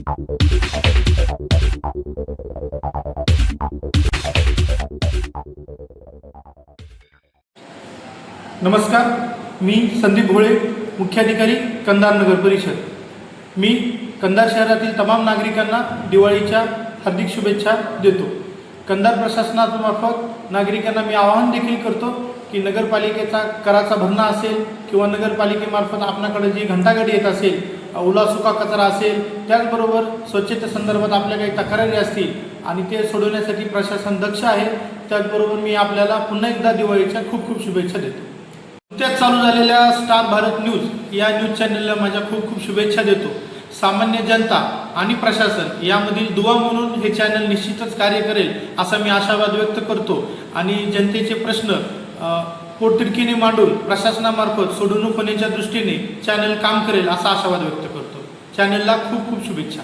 नमस्कार मी संदीप भोळे मुख्याधिकारी कंधार नगर परिषद. मी कंधार शहरातील तमाम नागरिकांना दिवाळीच्या हार्दिक शुभेच्छा देतो. कंधार प्रशासनामार्फत नागरिकांना मी आवाहन देखील करतो की नगरपालिकेचा कराचा भरणा असेल किंवा नगरपालिकेमार्फत आपणाकडे जी घंटागाडी येत असेल ओला सुका कचरा असेल त्याचबरोबर स्वच्छतेसंदर्भात आपल्या काही तक्रारी असतील आणि ते सोडवण्यासाठी प्रशासन दक्ष आहे त्याचबरोबर मी आपल्याला पुन्हा एकदा दिवाळीच्या खूप खूप शुभेच्छा देतो. नुकत्याच चालू झालेल्या स्टार भारत न्यूज या न्यूज चॅनलला माझ्या खूप खूप शुभेच्छा देतो. सामान्य जनता आणि प्रशासन यामधील दुवा म्हणून हे चॅनल निश्चितच कार्य करेल असा मी आशावाद व्यक्त करतो. आणि जनतेचे प्रश्न पोटतिडकीने मांडून प्रशासनामार्फत सोडवणूक होण्याच्या दृष्टीने चॅनल काम करेल असा आशावाद व्यक्त करतो. चॅनलला खूप खूप शुभेच्छा.